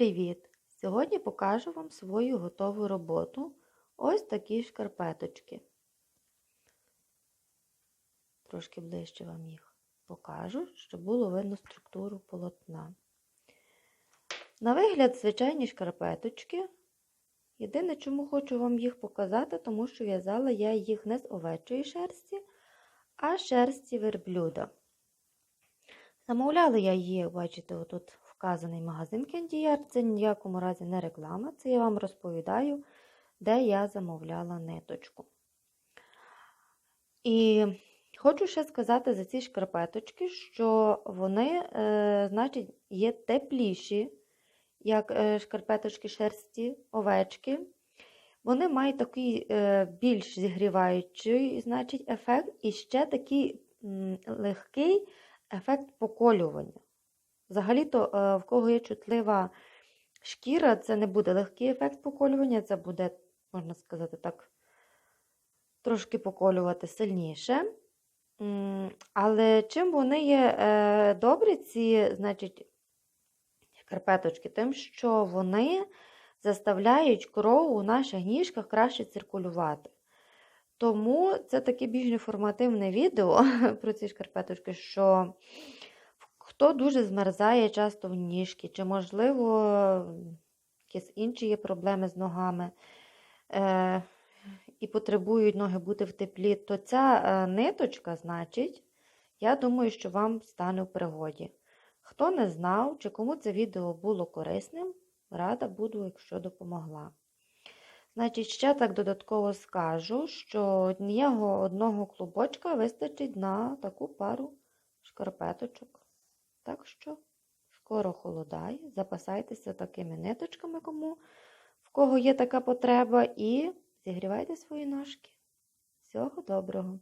привіт! Сьогодні покажу вам свою готову роботу. Ось такі шкарпеточки. Трошки ближче вам їх покажу, щоб було видно структуру полотна. На вигляд, звичайні шкарпеточки. Єдине, чому хочу вам їх показати, тому що в'язала я їх не з овечої шерсті, а шерсті верблюда. Замовляла я її, бачите, отут вказаний магазин Кендіяр. Це ніякому разі не реклама, це я вам розповідаю, де я замовляла ниточку. І хочу ще сказати за ці шкарпеточки, що вони, е, значить, є тепліші, як е, шкарпеточки шерсті овечки. Вони мають такий е, більш зігріваючий значить, ефект і ще такий м, легкий ефект поколювання. Взагалі-то, е, в кого є чутлива шкіра, це не буде легкий ефект поколювання, це буде, можна сказати так, трошки поколювати сильніше. Але чим вони є е, добрі, ці, значить, шкарпеточки, тим, що вони заставляють кров у наших ніжках краще циркулювати. Тому це таке більш інформативне відео про ці шкарпеточки, що хто дуже змерзає часто в ніжки, чи, можливо, якісь інші є проблеми з ногами е, і потребують ноги бути в теплі, то ця е, ниточка, значить, я думаю, що вам стане в пригоді. Хто не знав, чи кому це відео було корисним, рада буду, якщо допомогла. Значить, ще так додатково скажу, що однієго одного клубочка вистачить на таку пару шкарпеточок. Так що, скоро холодає, запасайтеся такими ниточками, кому, в кого є така потреба, і зігрівайте свої ножки. Всього доброго!